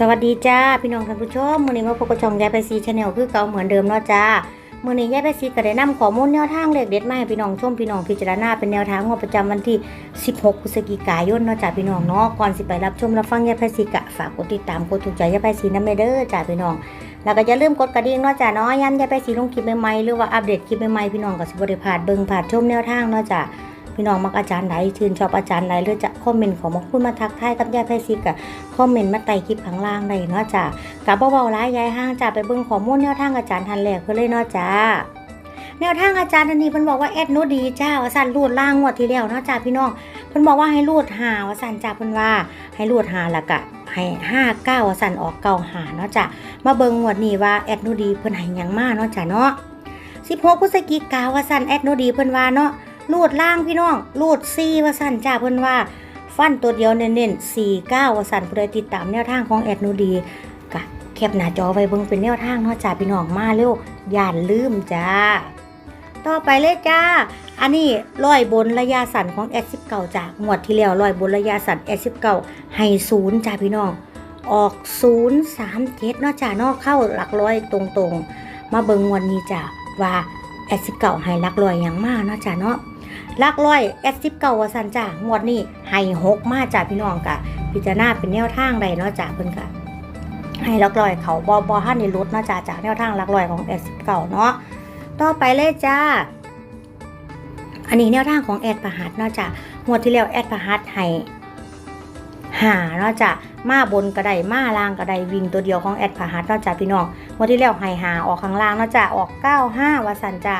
สวัสดีจ้าพี่น้องท่านผู้ชมมื้อนี้มาพบกับช่องยายไปซีชาแนลคือเก่าเหมือนเดิมเนาะจ้ามื้อนี้ยายไปซีก็ได้นำข้อมูลแนวทางเลขเด็ดมาให้พี่น้องชมพี่น้องพิจารณาเป็นแนวทางงวดประจำวันที่ 16พฤศจิกายนเนาะจ้าพี่น้องเนาะก่อนสิไปรับชมรับฟังยายไปซีกะฝากกดติดตามกดถูกใจยายไปซีนำเมเด้อจ้าพี่น้องแล้วก็อย่าลืมกดกระดิ่งเนาะจ้าเนาะยันยายไปซีลงคลิปใหม่ๆหรือว่าอัปเดตคลิปใหม่ๆพี่น้องก็สิบ่ได้พาดเบิ่งพลาดชมแนวทางเนาะจ้า พี่น้องมักอาจารย์ไหนชื่นชอบอาจารย์ไหนหรือจะคอมเมนต์ของมาพูดมาทักทายกับยายไพซิกอะคอมเมนต์มาใต้คลิปข้างล่างได้เนาะจ้ะกับเบาๆร้ายยายห้างจ้ะไปเบิ่งข้อมูลแนวทางอาจารย์ทันแหลกเพื่อเลยเนาะจ้าแนวทางอาจารย์ทันนี้เพิ่นบอกว่าแอดโนดีจ้าว่าสั่นรูดล่างงวดที่แล้วเนาะจ้าพี่น้องเพิ่นบอกว่าให้รูดหาว่าสั่นจ้าเพิ่นว่า ให้รูดหาล้วก็ให้ห้าเก้าว่าสั่นออกเก้าหาเนาะจ้ะมาเบิ่งงวดนี้ว่าแอดโนดีเพิ่นให้หยังมาเนาะจ้ะเนาะ16พฤศจิกาวาสันแอดโนดีเพิ่นว่าเนาะ ลูดล่างพี่น้องลูดซีว่าสั่นจ้าเพิ่อนว่า ฟันตัวเดียวเน้นๆสี่เก้าว่าสั่นผู้ใดติดตามแนวทางของแอดนูดีกะแคปหน้าจอไว้เบิ่งเป็นแนวทางเนาะจ้าพี่น้องมาเร็วอย่าลืมจ้า ต่อไปเลยจ้า อันนี้ร้อยบนระยะสั่นของแอดสิบเก้าจากหมวดที่แล้วร้อยบนระยะสั่นแอดสิบเก้าให้ศูนย์จ้าพี่น้องออกศูนย์สามเจ็ดเนาะจ้าเนาะเข้าหลักร้อยตรงๆ มาเบิ่งวดนี้จ้าว่าแอดสิบเก้าให้หลักร้อยอย่างมากเนาะจ้าเนาะ ลักร้อยแอดซิปเก่าว่าสันจ้างวดนี้ให้หกมาจาพี่น้องกะพิจารณาเป็นแนวทางใดเนาะจาเพิ่นกะให้ลักร้อยเขาบอบอฮันในรถเนาะจ้าจากแนวทางลักร้อยของแอดซิปเก่าเนาะต่อไปเลยจ้า อันนี้แนวทางของแอดประหัสเนาะจ้างวดที่แล้วแอดประหัสให้หาเนาะจ้ะมาบนกระไดมาล่างกระไดวิ่งตัวเดียวของแอดประหัสเนาะจ้ะพี่น้องงวดที่แล้วให้หาออกข้างล่างเนาะจ้ะออก 95ว่าสันจ้า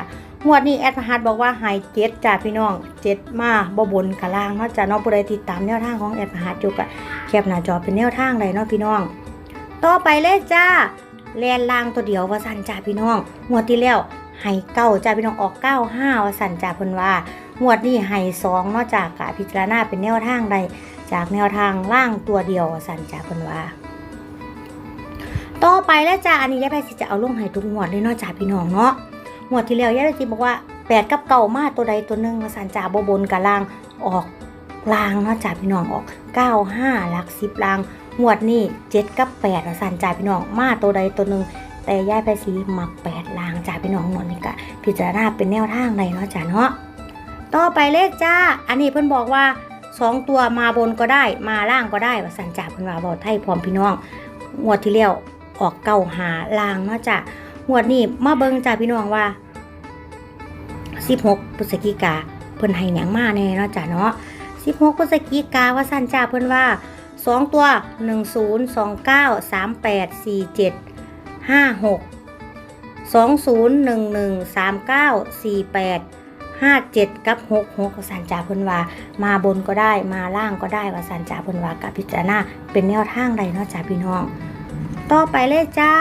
งวดนี้แอดพาร์ทบอกว่าหายเจ็ดจ้าพี่น้องเจ็ดมาบ่บนกะล่างเนาะจ้าเนาะผู้ใดติดตามแนวทางของแอดพาร์ทอยู่กะแคปหน้าจอเป็นแนวทางเลยเนาะพี่น้อง ต่อไปเลยจ้าแลนล่างตัวเดียวว่าสันจ้าพี่น้องงวดที่แล้วให้เก้าจ้าพี่น้องออกเก้าห้าว่าสันจ้าเพิ่นว่างวดนี้ให้สองเนาะจากกะพิจารณาเป็นแนวทางใดจากแนวทางล่างตัวเดียววาสันจาเพิ่นว่า ต่อไปแล้วจ้าอันนี้ยายแพทย์สิจะเอาลงให้ทุกงวดเลยเนาะจ้าพี่น้องเนาะ หมวดที่แล้วยายจีบอกว่าแปดกับเก่ามาตัวใดตัวหนึ่งมาสันจ่าบบบนกับลางออกลางเนาะจ่าพี่น้องออกเก้าห้าหลักสิบลางหมวดนี้เจ็ดกับแปดสันจ่าพี่น้องมาตัวใดตัวหนึ่งแต่ยายไปสีมักแปดลางจ่าพี่น้องหนวดนี่กะพิจารณาเป็นแนวทางใดเนาะจ่าเนาะต่อไปเลขจ้า อันนี้เพิ่นบอกว่าสองตัวมาบนก็ได้มาล่างก็ได้ว่าสันจ่าเพิ่นว่าบอกไทยพร้อมพี่น้องงวดที่แล้วออกเก้าหาลางเนาะจ้า งวดนี้มาเบิ่งจ้าพี่น้องว่า 16พฤศจิกาเพิ่นให้หยังมาแน่เนาะจ้าเนาะ16พฤศจิกาว่าสั่นจ้าเพิ่นว่า 2 ตัว 10 29 38 47 56 20 11 39 48 57 กับ 66ว่าสันจ้าเพิ่นว่า มาบนก็ได้มาล่างก็ได้ว่าสันจ้าเพิ่นว่ากับพิจารณาเป็นแนวทางใดเนาะจ้าพี่น้อง ต่อไปเลยจ้า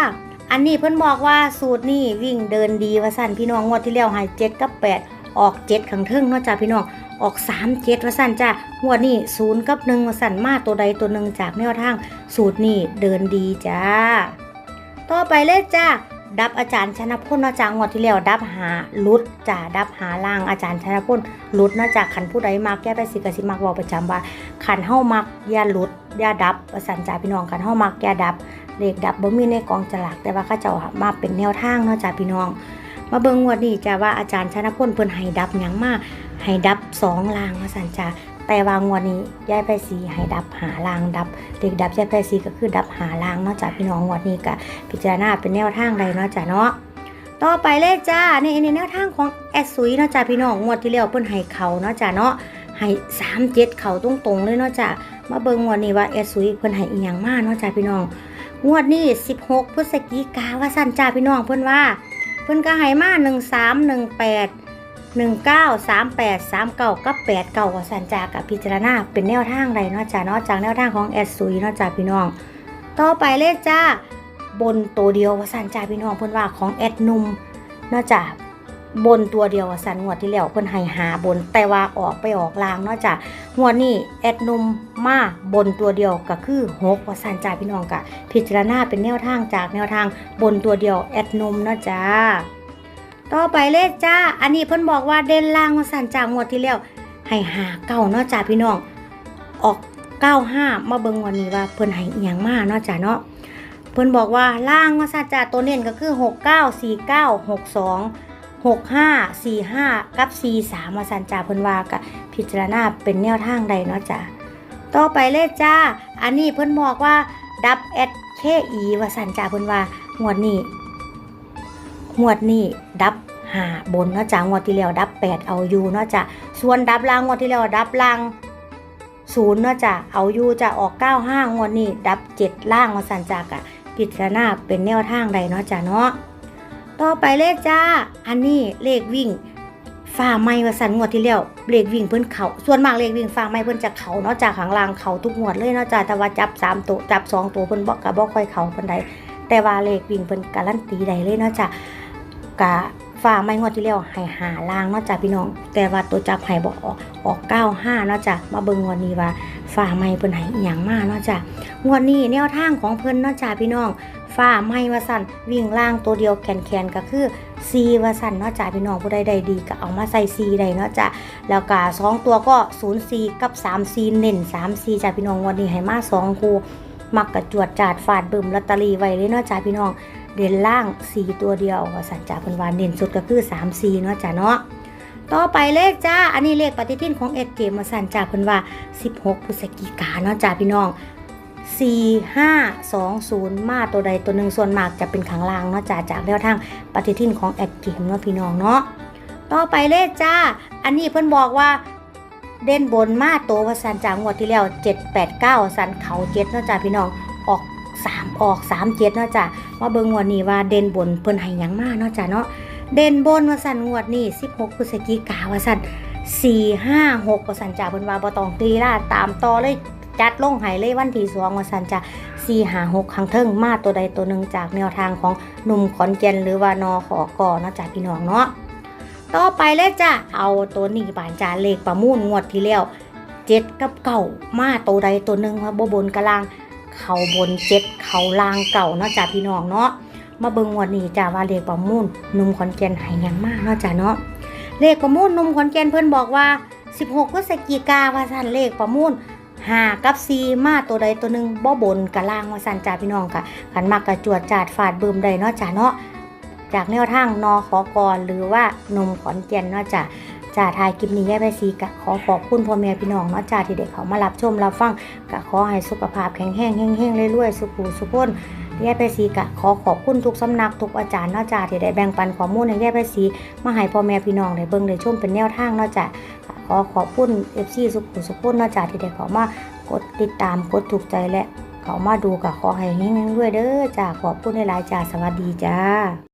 อันนี้เพิ่นบอกว่าสูตรนี่วิ่งเดินดีว่าสั่นพี่น้องงวดที่แล้วให้เจ็ดกับแปดออกเจ็ดขังเทิงเนาะจ้าพี่น้องออกสามเจ็ดว่าสั่นจ้างวดนี้ศูนย์กับหนึ่งว่าสั่นมาตัวใดตัวหนึ่งจากแนวทาง สูตรนี่เดินดีจ้า ต่อไปเลยจ้าดับอาจารย์ชนะพลเนาะจ้างวดที่แล้วดับหาลุดจ้าดับหาล่างอาจารย์ชนะพลลุดเนาะจ้าขันผู้ใดมักแก้ไปสิกสิมักบอกประจำว่าขันเฮามักย่าลุดย่าดับว่าสันจ้าพี่น้องขันเฮามักย่าดับ เลขดับบ่มีในกองฉลากแต่ว่าข้าเจ้ามาเป็นแนวทางเนาะจ้าพี่น้อง มาเบิ่งงวดนี้จ้าว่าอาจารย์ชนะพลเพิ่นให้ดับหยังมาให้ดับสองลางว่าซั่นจ้าแต่ว่างวดนี้ยายไพสีให้ดับหาลางดับเลขดับยายไพสีก็คือดับหาลางเนาะจ้าพี่น้องงวดนี้ก็พิจารณาเป็นแนวทางใดเนาะจ้าเนาะต่อไปเลยจ้านี่ในแนวทางของแอดซุยเนาะจ้าพี่น้องงวดที่แล้วเพิ่นให้เขาเนาะจ้าเนาะให้สามเจ็ดเขาตรงๆเลยเนาะจ้ามาเบิ่งงวดนี้ว่าแอดซุยเพิ่นให้อีหยังมาเนาะจ้าพี่น้อง งวดนี้ 16 พฤศจิกาว่าสั้นจ้าพี่น้องเพื่อนว่า เพื่อนก็ให้มา13 18 19 38 39กับ89ว่าสั้นจ้ากับพิจารณาเป็นแนวทางไรเนาะจ้าเนาะจากแนวทางของแอดซุยเนาะจ้าพี่น้อง ต่อไปเลยจ้าบนตัวเดียวว่าสั้นจ้าพี่น้องเพื่อนว่าของแอดนุ่มเนาะจ้า บนตัวเดียวสันงวดที่แล้วเพิ่นให้หาบน แต่ว่าออกไปออกลางเนาะจ้างวดนี้แอดนุ่มมาบนตัวเดียวก็คือหกว่าสันจ่าพี่น้องกะพิจารณาเป็นแนวทางจากแนวทางบนตัวเดียวแอดนุ่มเนาะจ้าต่อไปเลขจ้า อันนี้เพิ่นบอกว่าเด่นล่างว่าสันจ่างวดที่แล้วให้หาเก้าเนาะจ้าพี่น้อง ออก95มาเบิ่งวันนี้ว่าเพิ่นให้อียังมาเนาะจ้ะเนาะเพิ่นบอกว่าล่างว่าซะจ้ะตัวเน้นก็คือ694962 6545กั บ 43มาสันจ้าเพิ่นว่าก็พิจารณาเป็นแนวทางใดเนาะจ้ะต่อไปเลยจ้า อันนี้เพิ่นบอกว่าดับแอดเคอีว่าสันจาเพิ่นว่างวดนี้งวดนี้ดับหาบนเนาะจ้างวดที่แล้วดับแปดเอาอยู่เนาะจ้ะส่วนดับล่างงวดที่แล้วดับล่างศูนย์เนาะจ้ะเอาอยู่จะออกเก้าห้างวดนี้ดับเจ็ดล่างมาสันจากะพิจารณาเป็นแนวทางใดเนาะจ้ะเนาะ ต่อไปเลขจ้า อันนี้เลขวิ่งฝ่าไม้ว่าสันงวดที่แล้วเลขวิ่งเพิ่นเขาส่วนมากเลขวิ่งฝ่าไม้เพิ่นจะเขาเนาะจากข้างล่างเขาทุกงวดเลยเนาะจ้าแต่ว่าจับสามตัวจับสองตัวเพิ่นบอกกะบอกค่อยเขาปานใดแต่ว่าเลขวิ่งเพิ่นการันตีใดเลยเนาะจ้ากะ ฝ่าไม้งวดที่แล้วให้หาล่างนาะจ้าพี่น้อง แต่ว่าตัวจับให้บอกออกออก95เนาะจ้ามาเบิ่งงวดนี้ว่าฝ่าไม้เพิ่นให้อีหยังมาเนาะจ้างวดนี้แนวทางของเพิ่นนาะจ้าพี่น้องฝ้าไม่ว่าสั่นวิ่งล่างตัวเดียวแขนแขนก็คือซีว่าสั่นนาะจ้ะพี่น้องผู้ใดใดดีก็เอามาใส่ซีได้เนาะจ้ะแล้วก็สองตัวก็0ูนย์ซีกับ3ามซีเน้น3ซีจ้ะพี่น้องวันนี้ให้มาสองคูมักกระจวดจาดฟาดบึมลอตเตอรี่ไว้เลยนาะจ้ะพี่น้อง เด่นล่างสีตัวเดียวว่าสั่นจ้ะเพิ่นว่าเน้นสุดก็คือ3ซีเนาะจ้ะเนาะต่อไปเลขจ้า อันนี้เลขปฏิทินของเอ็ดเกมมาสั่นจ้ะเพิ่นว่า 16พฤศจิกาเนาะจ้ะพี่น้อง 4 5 2 0 มาตัวใดตัวหนึ่งส่วนมากจะเป็นขังล่างเนาะจ้าจากแนวทางปฏิทินของแอดเกมเนาะพี่น้องเนาะต่อไปเลขจ้า อันนี้เพิ่นบอกว่าเด่นบนมาตัวสันจางวดที่แล้ว 7 8 9 สันเขาเจ็ดเนาะจ้าพี่น้องออก ออก3 7เนาะจ้ามาเบิงงวดนี้ว่าเด่นบนเพิ่นให้ยังมาเนาะจ้าเนาะเด่นบนวสันงวดนี้16พฤศจิกาวสัน4 5 6วสันจ้าเพิ่นว่าบ่ต้องตีล่าตามต่อเลยจัดลงใหายเลยวันที่สองวันสันจะสี่หาหกครั้งเทิงมาตัวใดตัวหนึ่งจากแนวทางของหนุ่มขอนแก่นหรือว่านอขอกอเนาะจากพี่น้องเนาะต่อไปเลยจ้ะเอาตัวนี้บานจาเลขประมูลงวดที่แล้วเจ็ดกับเก่ามาตัวใดตัวหนึ่งว่าบบนกลาง เขาบนเจ็ดเขาล่างเก่าเนาะจ้าพี่น้องเนาะมาเบิ่งวดนี้จ้าว่าเลขประมูลนุ่มขอนแก่นห้หยังมากเนาะจ้าเนาะเลขประมูลนุ่มขอนแก่นเพิ่อนบอกว่า 16พฤศจิกาว่าสั่นเลขประมูลหากับซีมาตัวใดตัวหนึ่งบ่บนกะล่างว่าสันจ่าพี่น้องค่ะขันมากกระจวดจาดฟาดเบืมใดเนาะจ้าเนาะจากแนวทางนอขอกรหรือว่านมขอนแก่นเนาะจ้า จ่าทายคลิปนี้แย่ไปซีกะขอขอบคุณพ่อแม่พี่น้องเนาะจ้าที่เด็กเขามารับชมรับฟังกะขอให้สุขภาพแข็งแรงแห้งๆเรื่อยๆสุขุสุขพ้นแย่ไปซีกะขอขอบคุณทุกสำนักทุกอาจารย์เนาะจ้าที่ได้แบ่งปันข้อมูลในแย่ไปซีมาให้พ่อแม่พี่น้องได้เบิ่งได้ชมเป็นแนวทางเนาะจ้าขอขอบคุณ FC สุขุสุขพ้นเนาะจ้าที่ได้เขามากดติดตามกดถูกใจและเขามาดูกับขอให้เฮงๆด้วยเด้อจ้าขอบคุณในหลายๆจ้าสวัสดีจ้า